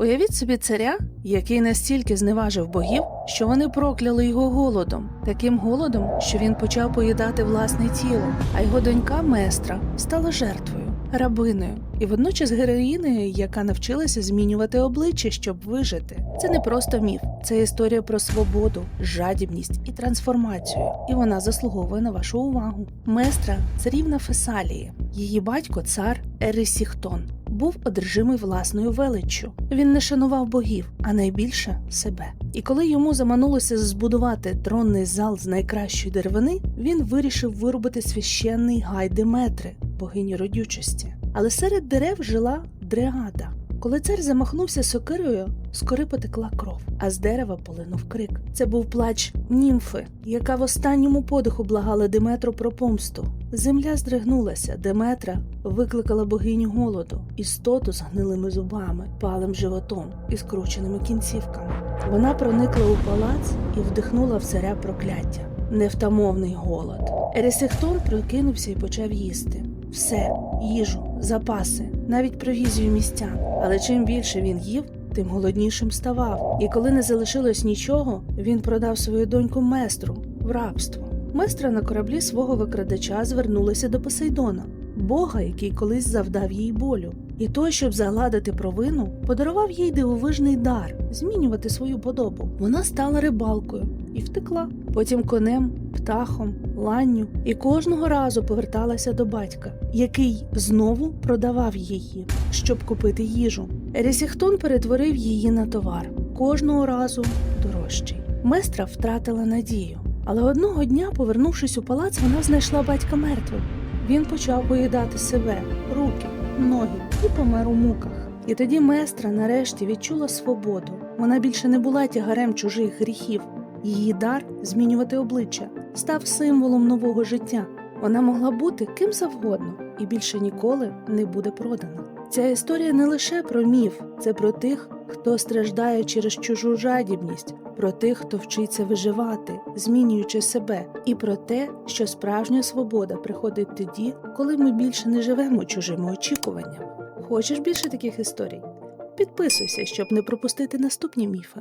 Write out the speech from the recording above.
Уявіть собі царя, який настільки зневажив богів, що вони прокляли його голодом, таким голодом, що він почав поїдати власне тіло, а його донька Местра стала жертвою, рабиною і водночас героїнею, яка навчилася змінювати обличчя, щоб вижити. Це не просто міф, це історія про свободу, жадібність і трансформацію, і вона заслуговує на вашу увагу. Местра царівна Фесалії, її батько цар Ересіхтон. Був одержимий власною величчю. Він не шанував богів, а найбільше себе. І коли йому заманулося збудувати тронний зал з найкращої деревини, він вирішив виробити священний гай Деметри, богині родючості. Але серед дерев жила дреада. Коли цар замахнувся сокирою, з кори потекла кров, а з дерева полинув крик. Це був плач німфи, яка в останньому подиху благала Деметру про помсту. Земля здригнулася. Деметра викликала богиню голоду, істоту з гнилими зубами, палим животом і скрученими кінцівками. Вона проникла у палац і вдихнула в царя прокляття. Невтамовний голод. Ересихтон прокинувся і почав їсти. Все, їжу, запаси, навіть провізію містян. Але чим більше він їв, тим голоднішим ставав. І коли не залишилось нічого, він продав свою доньку Местру в рабство. Местра на кораблі свого викрадача звернулася до Посейдона, бога, який колись завдав їй болю. І той, щоб загладити провину, подарував їй дивовижний дар змінювати свою подобу. Вона стала рибалкою і втекла. Потім конем, птахом, ланню, і кожного разу поверталася до батька, який знову продавав її, щоб купити їжу. Ересіхтон перетворив її на товар кожного разу дорожчий. Местра втратила надію. Але одного дня, повернувшись у палац, вона знайшла батька мертвим. Він почав поїдати себе, руки, ноги і помер у муках. І тоді Местра нарешті відчула свободу. Вона більше не була тягарем чужих гріхів. Її дар змінювати обличчя став символом нового життя. Вона могла бути ким завгодно і більше ніколи не буде продана. Ця історія не лише про міф, це про тих, хто страждає через чужу жадібність, про тих, хто вчиться виживати, змінюючи себе, і про те, що справжня свобода приходить тоді, коли ми більше не живемо чужими очікуваннями. Хочеш більше таких історій? Підписуйся, щоб не пропустити наступні міфи.